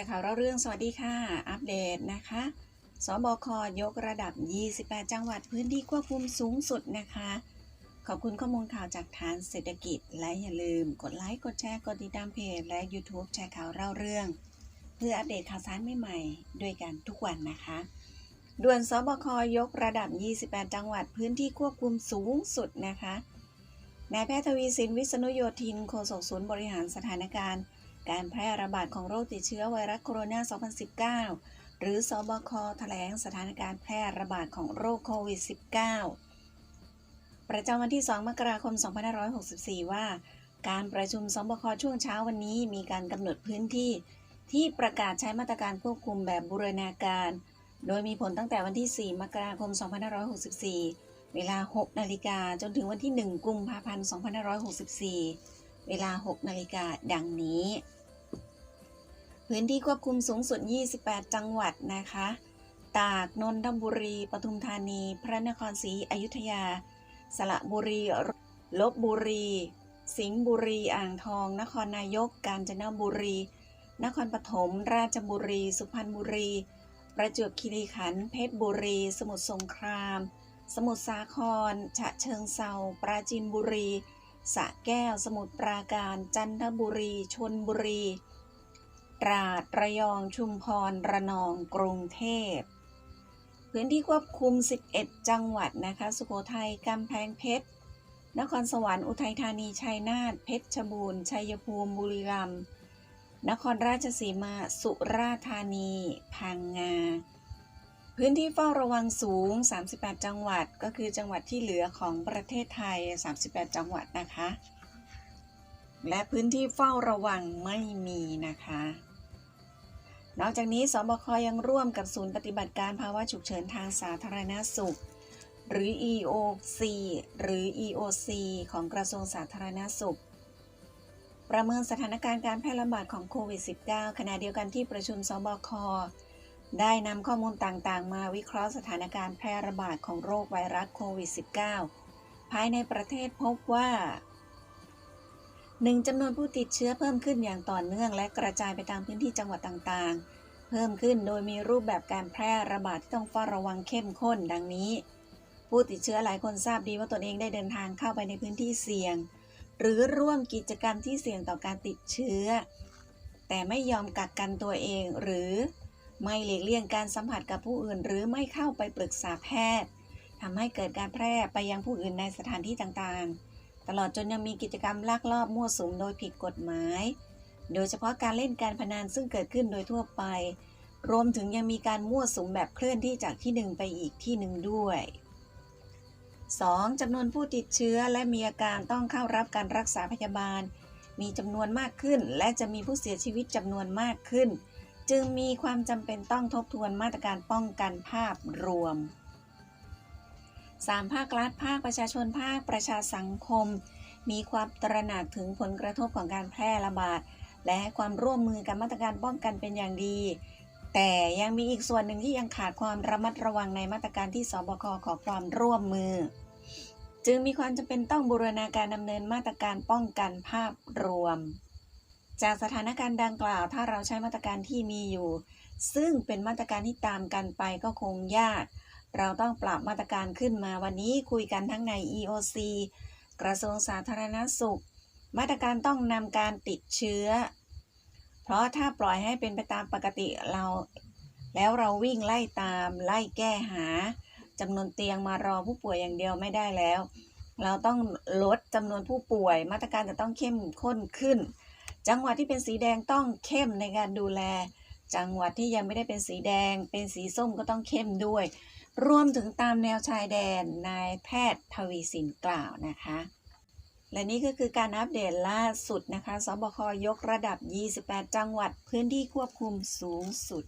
ร์ข่าวเล่าเรื่องสวัสดีค่ะ อัปเดตนะคะ สบคยกระดับ 28 จังหวัดพื้นที่ควบคุมสูงสุดนะคะ ขอบคุณข้อมูลข่าวจากฐานเศรษฐกิจ และอย่าลืมกดไลค์ กดแชร์ กดติดตามเพจและ YouTube แชร์ข่าวเล่าเรื่อง เพื่ออัปเดตข่าวสารใหม่ๆ ด้วยกันทุกวันนะคะ ด่วนสบคยกระดับ 28 จังหวัดพื้นที่ควบคุมสูงสุดนะคะ นายแพทย์ทวีสินวิษณุโยธิน โฆษกศูนย์บริหารสถานการณ์ การแพร่ระบาดของโรคติดเชื้อไวรัสโคโรนา 2019 หรือสบคแถลงสถานการณ์แพร่ระบาดของโรคโควิด -19 ประจำวันที่ 2 มกราคม 2564 ว่า การประชุมสบคช่วงเช้าวันนี้มีการกำหนดพื้นที่ ที่ประกาศใช้มาตรการควบคุมแบบบูรณาการ โดยมีผลตั้งแต่วันที่ 4 มกราคม 2564 เวลา 6 นาฬิกาจนถึงวันที่ 1 กุมภาพันธ์ 2564เวลา 6 นาฬิกา ดังนี้ พื้นที่ควบคุมสูงสุด 28 จังหวัดนะคะ ตาก นนทบุรี ปทุมธานี พระนครศรีอยุธยา สระบุรี ลบบุรี สิงห์บุรี อ่างทอง นครนายก กาญจนบุรี นครปฐม ราชบุรี สุพรรณบุรี ประจวบคีรีขันธ์ เพชรบุรี สมุทรสงคราม สมุทรสาคร ฉะเชิงเซา ปราจีนบุรีสระแก้ว สมุทรปราการ จันทบุรี ชนบุรี ตราดระยองชุมพรระนองกรุงเทพ พื้นที่ควบคุม 11 จังหวัดนะคะ สุโขทัยกำแพงเพชร นครสวรรค์อุทัยธานีชัยนาทเพชรบูรณ์ชัยภูมิบุรีรัมย์นครราชสีมาสุราษฎร์ธานี พังงา พื้นที่เฝ้าระวังสูง 38 จังหวัด ก็คือจังหวัดที่เหลือของประเทศไทย 38 จังหวัดนะคะ และพื้นที่เฝ้าระวังไม่มีนะคะ นอกจากนี้สบคยังร่วมกับศูนย์ปฏิบัติการภาวะฉุกเฉินทางสาธารณสุข หรือ EOC หรือ EOC ของกระทรวงสาธารณสุข ประเมินสถานการณ์การแพร่ระบาดของโควิด -19 ขณะเดียวกันที่ประชุมสบค ได้นำข้อมูลต่างๆ มาวิเคราะห์สถานการณ์แพร่ระบาดของโรคไวรัสโควิด -19 ภายในประเทศพบว่า 1. จำนวนผู้ติดเชื้อเพิ่มขึ้นอย่างต่อเนื่อง และกระจายไปตามพื้นที่จังหวัดต่างๆ เพิ่มขึ้นโดยมีรูปแบบการแพร่ระบาดที่ต้องเฝ้าระวังเข้มข้น ดังนี้ ผู้ติดเชื้อหลายคนทราบดีว่าตนเองได้เดินทางเข้าไปในพื้นที่เสี่ยง หรือร่วมกิจกรรมที่เสี่ยงต่อการติดเชื้อ แต่ไม่ยอมกักกันตัวเองหรือไม่หลีกเลี่ยงการสัมผัสกับผู้อื่น หรือไม่เข้าไปปรึกษาแพทย์ทำให้เกิดการแพร่ไปยังผู้อื่นในสถานที่ต่างๆ ตลอดจนยังมีกิจกรรมลักลอบมั่วสุมโดยผิดกฎหมาย โดยเฉพาะการเล่นการพนันซึ่งเกิดขึ้นโดยทั่วไป รวมถึงยังมีการมั่วสุมแบบเคลื่อนที่จากที่หนึ่งไปอีกที่หนึ่งด้วย 2. จำนวนผู้ติดเชื้อและมีอาการต้องเข้ารับการรักษาพยาบาล มีจำนวนมากขึ้น และจะมีผู้เสียชีวิตจำนวนมากขึ้น จึงมีความจำเป็นต้องทบทวนมาตรการป้องกันภาพรวม 3. ภาครัฐ ภาคประชาชน ภาคประชาสังคม มีความตระหนักถึงผลกระทบของการแพร่ระบาด และให้ความร่วมมือกับมาตรการป้องกันเป็นอย่างดี แต่ยังมีอีกส่วนหนึ่งที่ยังขาดความระมัดระวังในมาตรการที่สบคขอความร่วมมือ จึงมีความจำเป็นต้องบูรณาการดำเนินมาตรการป้องกันภาพรวม จากสถานการณ์ดังกล่าว ถ้าเราใช้มาตรการที่มีอยู่ ซึ่งเป็นมาตรการที่ตามกันไปก็คงยาก เราต้องปรับมาตรการขึ้นมาวันนี้คุยกันทั้งใน EOC กระทรวงสาธารณสุข มาตรการต้องนำการติดเชื้อ เพราะถ้าปล่อยให้เป็นไปตามปกติเรา แล้วเราวิ่งไล่ตามไล่แก้หาจำนวนเตียงมารอผู้ป่วยอย่างเดียวไม่ได้แล้ว เราต้องลดจำนวนผู้ป่วย มาตรการจะต้องเข้มข้นขึ้น จังหวัดที่เป็นสีแดงต้องเข้มในการดูแล จังหวัดที่ยังไม่ได้เป็นสีแดง เป็นสีส้มก็ต้องเข้มด้วย รวมถึงตามแนวชายแดนนายแพทย์ทวีสินกล่าวนะคะ และนี่ก็คือการอัปเดตล่าสุดนะคะ สบคยกระดับ 28 จังหวัดพื้นที่ควบคุมสูงสุด